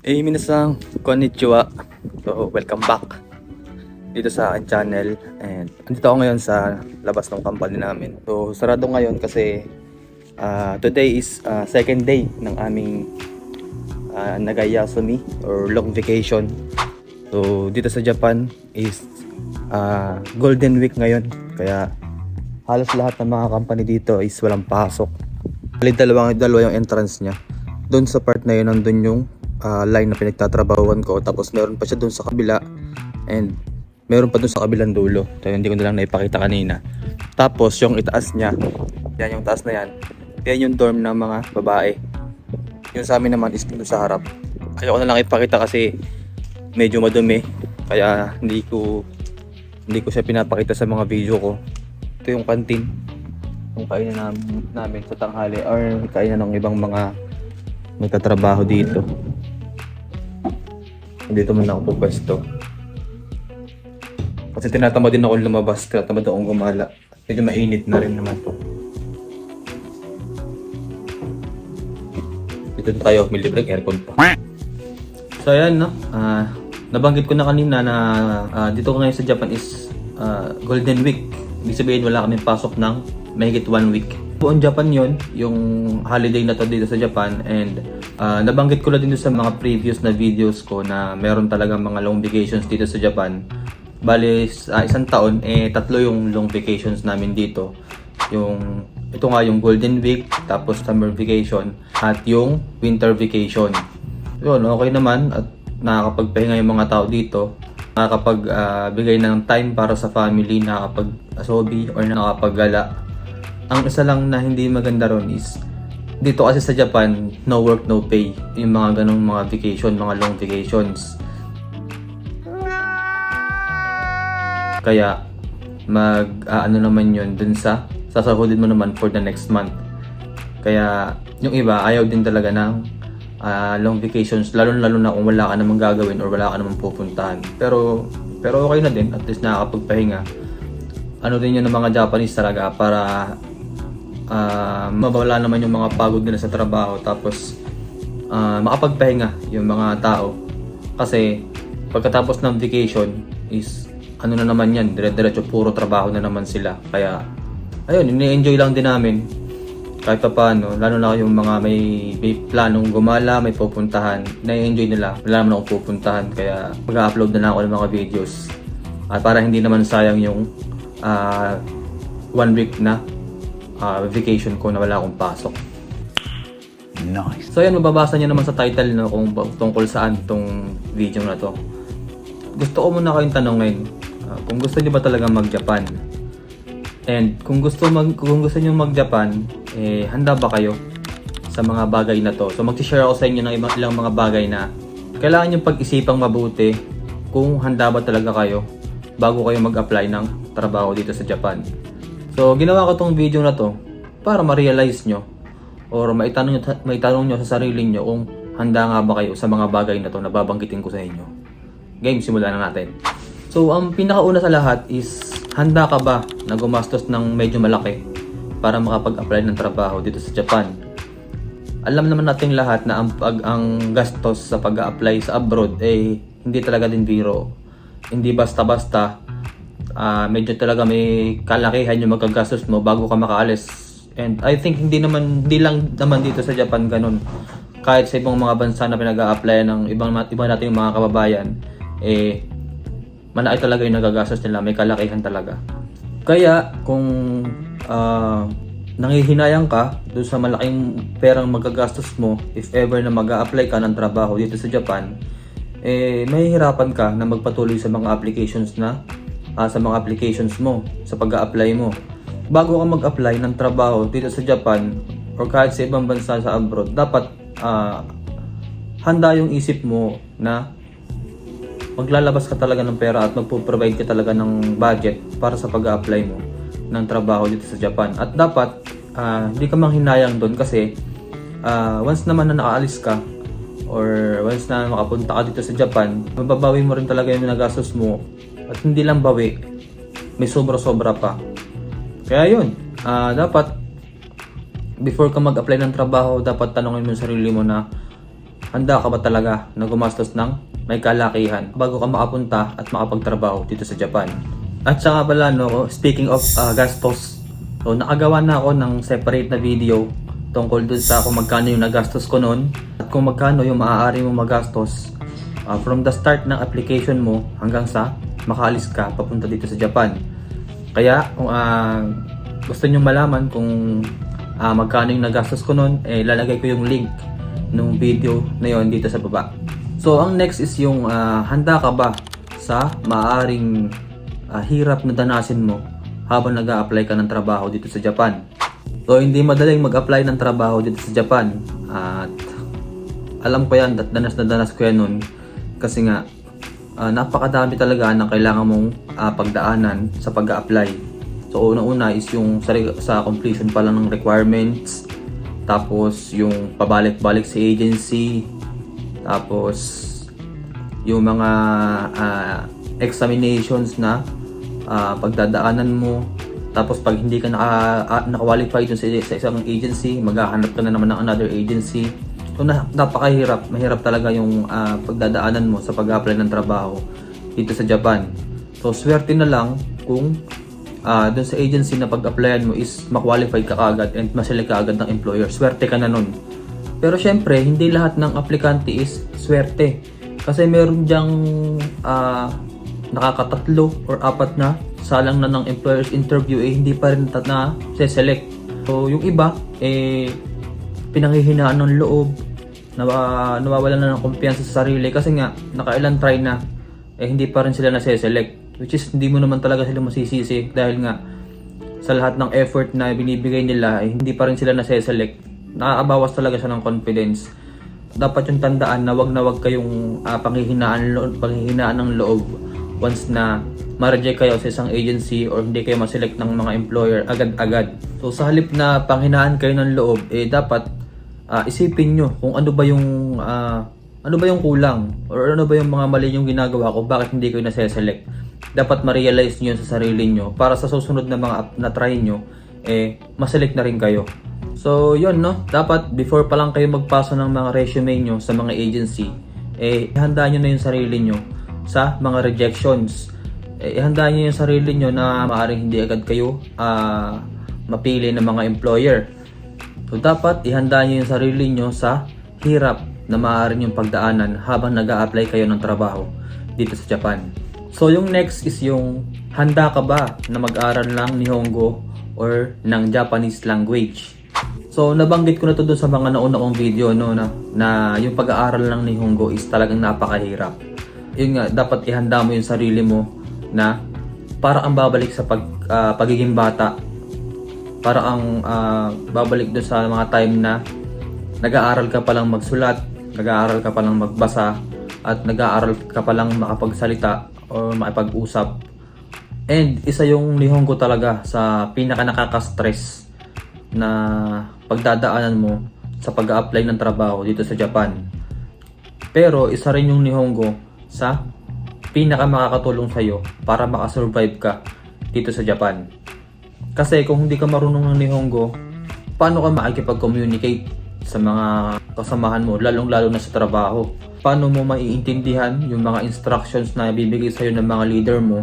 Eh, minasang konnichiwa. So, welcome back dito sa akin channel. And andito ako ngayon sa labas ng company namin. So, sarado ngayon kasi ah, today is ah, second day ng aming uh, Nagayasumi or long vacation. So, dito sa Japan is ah, golden week ngayon. Kaya halos lahat ng mga company dito is walang pasok. Dalawa, dalawa yung entrance niya. Doon sa part na yun, nandun yung ah, line na pinagtatrabahuan ko. Tapos meron pa siya doon sa kabila. And meron pa doon sa kabilang dulo. So, hindi ko na lang naipakita kanina. Tapos yung itaas niya, yan yung taas na yan. Yan yung dorm ng mga babae. Yung sa amin naman is doon sa harap. Ayoko na lang ipakita kasi medyo madumi. Kaya hindi ko hindi ko siya pinapakita sa mga video ko. Ito yung canteen. Yung kainan namin, namin sa tanghali or kainan ng ibang mga nagtatrabaho dito. Dito muna ako pupwesto. Kasi tinatamad din ako lumabas, tinatamad akong gumala. Medyo mainit na rin naman to. Dito tayo, may libreng aircon pa. So ayan no, ah, nabanggit ko na kanina na ah, dito ngayon sa Japan is ah, Golden Week. Ibig sabihin wala kaming pasok ng mahigit one week. Buong Japan yon yung holiday na to dito sa Japan and ah, nabanggit ko na din sa mga previous na videos ko na meron talagang mga long vacations dito sa Japan. Bali, sa isang taon, eh, tatlo yung long vacations namin dito. Yung, ito nga yung Golden Week, tapos Summer Vacation, at yung Winter Vacation. Yun, okay naman at nakakapagpahinga yung mga tao dito. Nakakapagbigay ng time para sa family, nakakapag-asobi or nakakapaggala. Ang isa lang na hindi maganda ron is dito kasi sa Japan, no work, no pay. Yung mga ganong mga vacation, mga long vacations. Kaya mag ano naman yun dun sa sasahodin mo naman for the next month. Kaya yung iba ayaw din talaga ng ah, long vacations lalo lalo na kung wala ka namang gagawin or wala ka namang pupuntahan. Pero pero okay na din at least nakakapagpahinga. Ano din yun ng mga Japanese talaga para ah, mawala naman yung mga pagod nila sa trabaho tapos ah, makapagpahinga yung mga tao. Kasi pagkatapos ng vacation is ano na naman yan, dire-diretso puro trabaho na naman sila. Kaya ayun, ini-enjoy lang din namin kahit pa paano, lalo na yung mga may, may planong gumala, may pupuntahan, na-enjoy nila. Wala naman akong pupuntahan, kaya mag-upload na lang ako ng mga videos. At para hindi naman sayang yung ah, one week na ah, vacation ko na wala akong pasok. Nice. So yan, mababasa niyo naman sa title no, kung tungkol saan itong video na to. Gusto ko muna kayong tanongin ah, kung gusto niyo ba talaga mag-Japan. And kung gusto mag kung gusto niyo mag-Japan, eh handa ba kayo sa mga bagay na to? So mag-share ako sa inyo ng ibang ilang mga bagay na kailangan niyo pag-isipang mabuti kung handa ba talaga kayo bago kayo mag-apply ng trabaho dito sa Japan. So ginawa ko tong video na to para ma-realize nyo or maitanong nyo, maitanong nyo sa sarili nyo kung handa nga ba kayo sa mga bagay na to na babanggitin ko sa inyo. Game, simulan na natin. So, ang pinakauna sa lahat is, handa ka ba na gumastos ng medyo malaki para makapag-apply ng trabaho dito sa Japan? Alam naman natin lahat na ang, pag, ang gastos sa pag apply sa abroad eh hindi talaga din biro. Hindi basta-basta ah, medyo talaga may kalakihan yung magkagastos mo bago ka makaalis. And I think hindi naman hindi lang naman dito sa Japan ganun. Kahit sa ibang mga bansa na pinag-a-apply ng ibang iba nating mga kababayan, eh malaki talaga yung nagagastos nila, may kalakihan talaga. Kaya kung ah, nangihinayang ka doon sa malaking perang magagastos mo if ever na mag apply ka ng trabaho dito sa Japan, eh mahihirapan ka na magpatuloy sa mga applications na ah, sa mga applications mo sa pag apply mo. Bago ka mag-apply ng trabaho dito sa Japan or kahit sa ibang bansa sa abroad, dapat ah, handa yung isip mo na maglalabas ka talaga ng pera at magpo-provide ka talaga ng budget para sa pag apply mo ng trabaho dito sa Japan. At dapat, ah, hindi ka manghinayang doon kasi ah, once naman na nakaalis ka or once na makapunta ka dito sa Japan, mababawi mo rin talaga yung nagastos mo at hindi lang bawi, may sobra-sobra pa. Kaya yun, ah, dapat before ka mag-apply ng trabaho, dapat tanongin mo sarili mo na handa ka ba talaga na gumastos ng may kalakihan bago ka makapunta at makapagtrabaho dito sa Japan. At saka pala no, speaking of ah, gastos, so nakagawa na ako ng separate na video tungkol dun sa kung magkano yung nagastos ko noon at kung magkano yung maaari mo magastos ah, from the start ng application mo hanggang sa makaalis ka papunta dito sa Japan. Kaya kung ah, gusto nyo malaman kung ah, magkano yung nagastos ko noon, eh, lalagay ko yung link ng video na yon dito sa baba. So, ang next is yung ah, handa ka ba sa maaring ah, hirap na danasin mo habang nag apply ka ng trabaho dito sa Japan. So, hindi madaling mag-apply ng trabaho dito sa Japan. At alam ko yan, danas na danas ko yan nun. Kasi nga, ah, napakadami talaga na kailangan mong ah, pagdaanan sa pag apply So, unang-una is yung sa, sa completion pa lang ng requirements. Tapos, yung pabalik-balik sa agency. Tapos, yung mga ah, examinations na ah, pagdadaanan mo. Tapos, pag hindi ka naka, ah, naka-qualify dun sa, sa isang agency, maghahanap ka na naman ng another agency. So, na, napakahirap. Mahirap talaga yung ah, pagdadaanan mo sa pag-apply ng trabaho dito sa Japan. So, swerte na lang kung ah dun sa agency na pag-applyan mo is ma-qualify ka agad and maselect ka agad ng employer. Swerte ka na nun. Pero syempre, hindi lahat ng aplikante is swerte. Kasi meron diyang ah, nakakatatlo or apat na salang na ng employer's interview eh hindi pa rin na select. So yung iba eh pinanghihinaan ng loob, nawa, nawawalan na ng kumpiyansa sa sarili kasi nga nakailan try na eh hindi pa rin sila nase-select. Which is hindi mo naman talaga sila masisisi dahil nga sa lahat ng effort na binibigay nila eh, hindi pa rin sila nase-select. Nakakabawas talaga siya ng confidence. Dapat yung tandaan na wag na wag kayong ah, panghihinaan, panghihinaan ng loob once na ma-reject kayo sa isang agency or hindi kayo ma-select ng mga employer agad-agad. So sa halip na panghinaan kayo ng loob, eh dapat ah, isipin nyo kung ano ba yung ah, ano ba yung kulang or ano ba yung mga mali yung ginagawa ko bakit hindi kayo nase-select dapat ma-realize nyo sa sarili nyo para sa susunod na mga ap- na try nyo eh ma-select na rin kayo. So yun no? Dapat before pa lang kayo magpasa ng mga resume nyo sa mga agency eh ihanda nyo na yung sarili nyo sa mga rejections. Eh, ihanda nyo yung sarili nyo na maaaring hindi agad kayo ah, mapili ng mga employer So dapat ihanda niyo yung sarili niyo sa hirap na maaaring yung pagdaanan habang nag apply kayo ng trabaho dito sa Japan. So yung next is yung handa ka ba na mag-aral ng Nihongo or ng Japanese language. So nabanggit ko na to doon sa mga nauna kong video no na, na yung pag-aaral ng Nihongo is talagang napakahirap. Yun nga dapat ihanda mo yung sarili mo na para ang babalik sa pag, ah, pagiging bata para ang ah, babalik doon sa mga time na nag-aaral ka palang magsulat, nag-aaral ka palang magbasa, at nag-aaral ka palang makapagsalita o makipag-usap. And isa yung Nihongo talaga sa pinaka nakaka-stress na pagdadaanan mo sa pag apply ng trabaho dito sa Japan. Pero isa rin yung Nihongo sa pinaka makakatulong sa'yo para makasurvive ka dito sa Japan. Kasi kung hindi ka marunong ng Nihongo, paano ka makikipag-communicate sa mga kasamahan mo, lalong-lalo na sa trabaho? Paano mo maiintindihan yung mga instructions na bibigay sa'yo ng mga leader mo?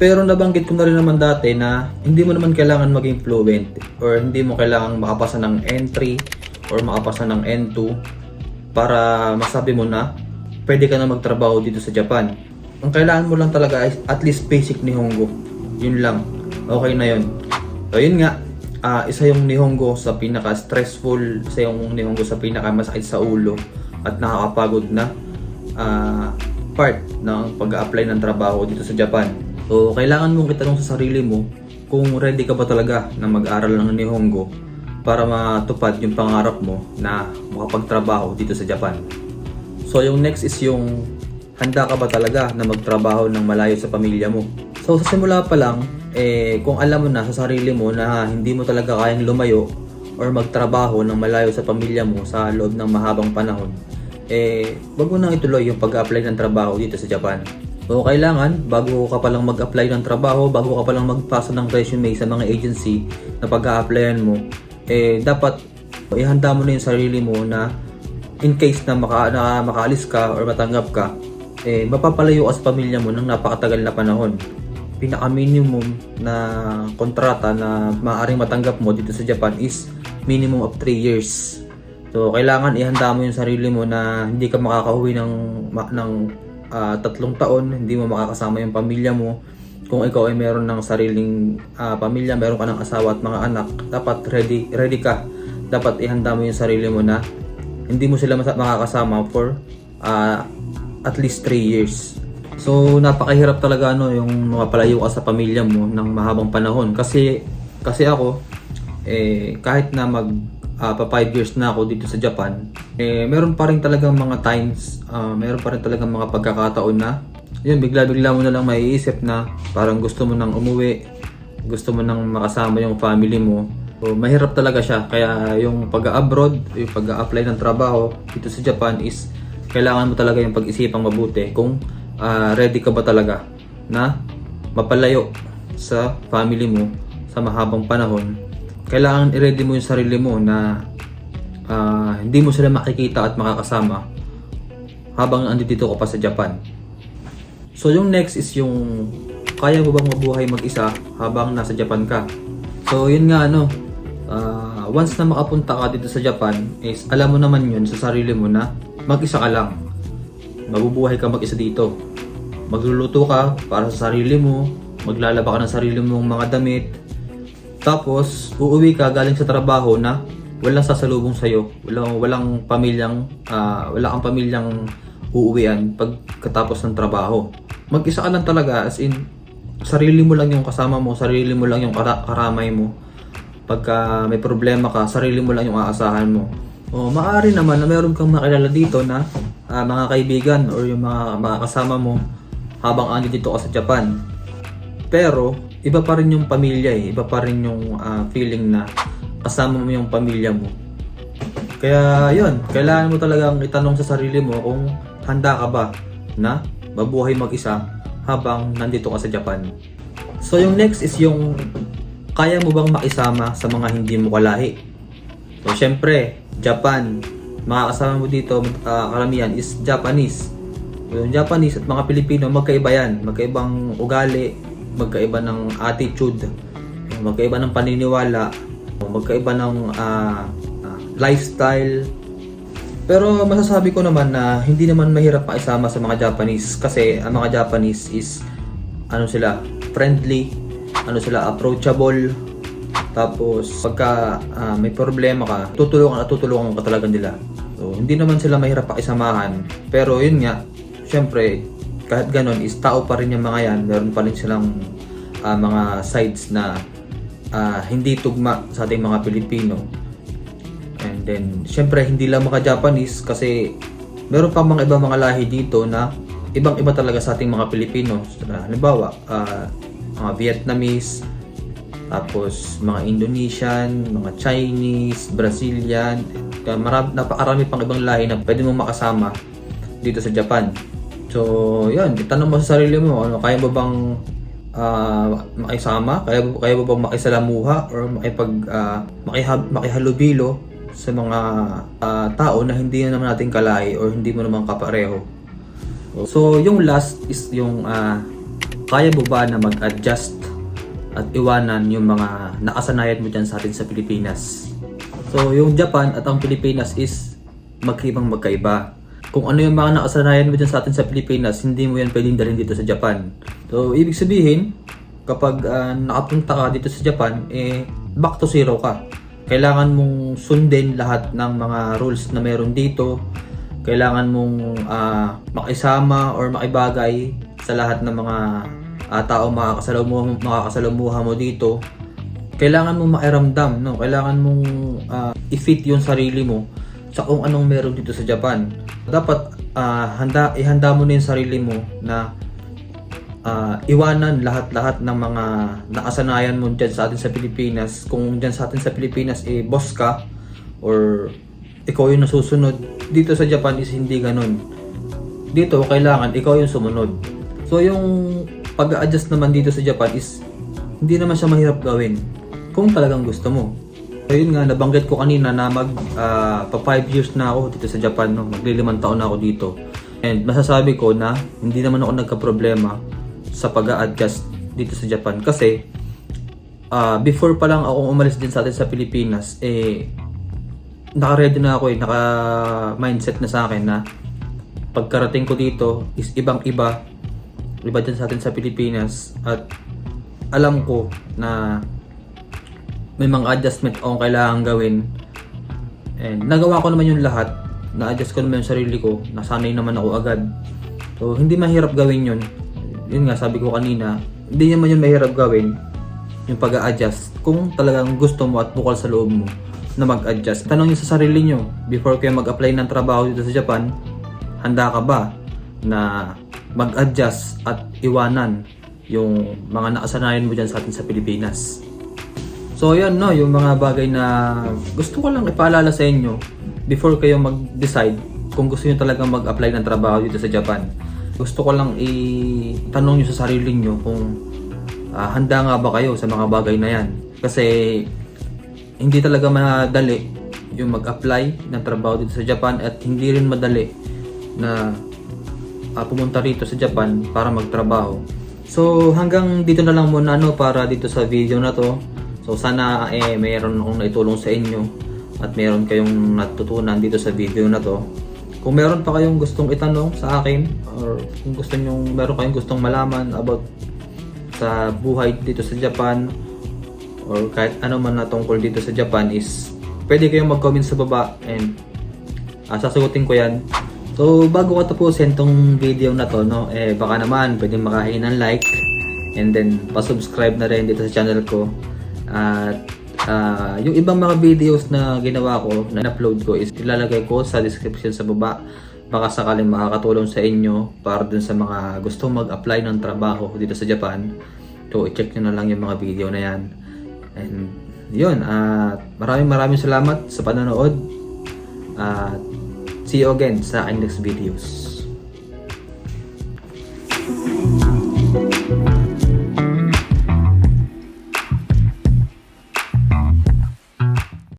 Pero nabanggit ko na rin naman dati na hindi mo naman kailangan maging fluent or hindi mo kailangan makapasa ng N3 or makapasa ng N2 para masabi mo na pwede ka na magtrabaho dito sa Japan. Ang kailangan mo lang talaga is at least basic Nihongo. Yun lang. Okay na yun. So yun nga, ah, isa yung Nihongo sa pinaka-stressful, isa yung Nihongo sa pinaka-masakit sa ulo at nakakapagod na ah, part ng pag-apply ng trabaho dito sa Japan. So kailangan mong itanong sa sarili mo kung ready ka ba talaga na mag-aral ng Nihongo para matupad yung pangarap mo na makapagtrabaho dito sa Japan. So yung next is yung handa ka ba talaga na magtrabaho ng malayo sa pamilya mo? So sa simula pa lang, eh, kung alam mo na sa sarili mo na hindi mo talaga kayang lumayo or magtrabaho ng malayo sa pamilya mo sa loob ng mahabang panahon, eh, wag mo nang ituloy yung pag-apply ng trabaho dito sa Japan. So, kailangan, bago ka palang mag-apply ng trabaho, bago ka palang magpasa ng resume sa mga agency na pag-a-applyan mo, eh, dapat ihanda mo na yung sarili mo na in case na, maka, na makaalis ka or matanggap ka, eh, mapapalayo ka sa pamilya mo ng napakatagal na panahon. Pinaka-minimum na kontrata na maaaring matanggap mo dito sa Japan is minimum of 3 years. So, kailangan ihanda mo yung sarili mo na hindi ka makakauwi ng, ng ah, tatlong taon, hindi mo makakasama yung pamilya mo. Kung ikaw ay meron ng sariling ah, pamilya, meron ka ng asawa at mga anak, dapat ready, ready ka. Dapat ihanda mo yung sarili mo na hindi mo sila makakasama for ah, at least 3 years. So, napakahirap talaga ano yung mapalayo ka sa pamilya mo ng mahabang panahon kasi kasi ako eh kahit na mag ah, pa 5 years na ako dito sa Japan, eh meron pa rin talagang mga times, ah, meron pa rin talagang mga pagkakataon na yun bigla-bigla mo na lang maiisip na parang gusto mo nang umuwi, gusto mo nang makasama yung family mo. So, mahirap talaga siya. Kaya yung pag-abroad, yung pag-apply ng trabaho dito sa Japan is kailangan mo talaga yung pag-isipang mabuti kung ah, ready ka ba talaga na mapalayo sa family mo sa mahabang panahon. Kailangan i-ready mo yung sarili mo na ah, hindi mo sila makikita at makakasama habang andito ka pa sa Japan. So yung next is yung kaya mo bang mabuhay mag-isa habang nasa Japan ka? So yun nga ano, ah, once na makapunta ka dito sa Japan is alam mo naman yun sa sarili mo na mag-isa ka lang. Mabubuhay ka mag-isa dito. Magluluto ka para sa sarili mo, maglalaba ka ng sarili mong mga damit. Tapos uuwi ka galing sa trabaho na walang sasalubong sa'yo. Walang, walang pamilyang, ah, wala kang pamilyang uuwian pagkatapos ng trabaho. Mag-isa ka lang talaga as in sarili mo lang yung kasama mo, sarili mo lang yung kara- karamay mo. Pagka may problema ka, sarili mo lang yung aasahan mo. O maaari naman na meron kang makilala dito na ah, mga kaibigan or yung mga, mga kasama mo habang andi dito ka sa Japan. Pero iba pa rin yung pamilya eh, iba pa rin yung ah, feeling na kasama mo yung pamilya mo. Kaya yun, kailangan mo talagang itanong sa sarili mo kung handa ka ba na mabuhay mag-isa habang nandito ka sa Japan. So yung next is yung kaya mo bang makisama sa mga hindi mo kalahi? So syempre, Japan, mga kasama mo dito, ah, karamihan is Japanese. Yung Japanese at mga Pilipino, magkaiba yan. Magkaibang ugali, magkaiba ng attitude, magkaiba ng paniniwala, magkaiba ng ah, ah, lifestyle. Pero masasabi ko naman na hindi naman mahirap makisama sa mga Japanese kasi ang mga Japanese is ano sila, friendly, ano sila, approachable. Tapos pagka ah, may problema ka, tutulungan at tutulungan ka talaga nila. So hindi naman sila mahirap pakisamahan. Pero yun nga, syempre kahit ganon is tao pa rin yung mga yan. Meron pa rin silang ah, mga sides na ah, hindi tugma sa ating mga Pilipino. And then, syempre, hindi lang mga Japanese kasi meron pa mga ibang mga lahi dito na ibang-iba talaga sa ating mga Pilipino. Uh, halimbawa, ah, mga Vietnamese, tapos mga Indonesian, mga Chinese, Brazilian, marami, napakarami pang ibang lahi na pwede mo makasama dito sa Japan. So, yun, itanong mo sa sarili mo, ano, kaya mo bang ah, makisama? Kaya, kaya mo bang makisalamuha or makipag, ah, makiha- makihalubilo sa mga ah, tao na hindi naman natin kalahi or hindi mo naman kapareho? So, yung last is yung ah, kaya mo ba na mag-adjust at iwanan yung mga nakasanayan mo dyan sa atin sa Pilipinas? So, yung Japan at ang Pilipinas is magkaibang magkaiba. Kung ano yung mga nakasanayan mo dyan sa atin sa Pilipinas, hindi mo yan pwedeng dalhin dito sa Japan. So, ibig sabihin, kapag ah, nakapunta ka dito sa Japan, eh, back to zero ka. Kailangan mong sundin lahat ng mga rules na meron dito. Kailangan mong ah, makisama or makibagay sa lahat ng mga uh, tao makakasalamuha, makakasalamuha mo dito kailangan mo mairamdam, no? Kailangan mong ah, i-fit yung sarili mo sa kung anong meron dito sa Japan. Dapat ah, handa ihanda mo na yung sarili mo na ah, iwanan lahat-lahat ng mga nakasanayan mo dyan sa atin sa Pilipinas. Kung dyan sa atin sa Pilipinas eh boss ka or ikaw yung nasusunod. Dito sa Japan is hindi ganun. Dito kailangan ikaw yung sumunod. So yung pag-adjust naman dito sa Japan is hindi naman siya mahirap gawin kung talagang gusto mo. So yun nga, nabanggit ko kanina na mag ah, pa 5 years na ako dito sa Japan, no? maglilimang taon na ako dito. And masasabi ko na hindi naman ako nagka-problema sa pag adjust dito sa Japan kasi ah, before pa lang ako umalis din sa atin sa Pilipinas, eh naka-ready na ako eh, naka-mindset na sa akin na pagkarating ko dito is ibang-iba iba din sa atin sa Pilipinas at alam ko na may mga adjustment akong kailangan gawin. And nagawa ko naman yung lahat. Na-adjust ko naman yung sarili ko. Nasanay naman ako agad. So hindi mahirap gawin yun. Yun nga sabi ko kanina hindi naman yun mahirap gawin yung pag adjust kung talagang gusto mo at bukal sa loob mo na mag-adjust. Tanong nyo sa sarili nyo. Before kayo mag-apply ng trabaho dito sa Japan handa ka ba na mag-adjust at iwanan yung mga nakasanayan mo dyan sa atin sa Pilipinas. So yun no, yung mga bagay na gusto ko lang ipaalala sa inyo before kayo mag-decide kung gusto niyo talagang mag-apply ng trabaho dito sa Japan. Gusto ko lang itanong niyo sa sarili niyo kung ah, handa nga ba kayo sa mga bagay na yan. Kasi hindi talaga madali yung mag-apply ng trabaho dito sa Japan at hindi rin madali na ah, pumunta rito sa Japan para magtrabaho. So hanggang dito na lang muna no para dito sa video na to. So sana eh mayroon akong naitulong sa inyo at mayroon kayong natutunan dito sa video na to. Kung meron pa kayong gustong itanong sa akin or kung gusto niyo meron kayong gustong malaman about sa buhay dito sa Japan or kahit ano man na tungkol dito sa Japan is pwede kayong mag-comment sa baba and ah, sasagutin ko yan. So bago ko tapusin tong video na to, no, eh baka naman pwede makahingi ng like and then pa-subscribe na rin dito sa channel ko. At ah, yung ibang mga videos na ginawa ko, na upload ko is ilalagay ko sa description sa baba. Baka sakaling makakatulong sa inyo para dun sa mga gustong mag-apply ng trabaho dito sa Japan. So i-check nyo na lang yung mga video na yan. And yun, at maraming maraming salamat sa panonood. At see you again sa aking next videos.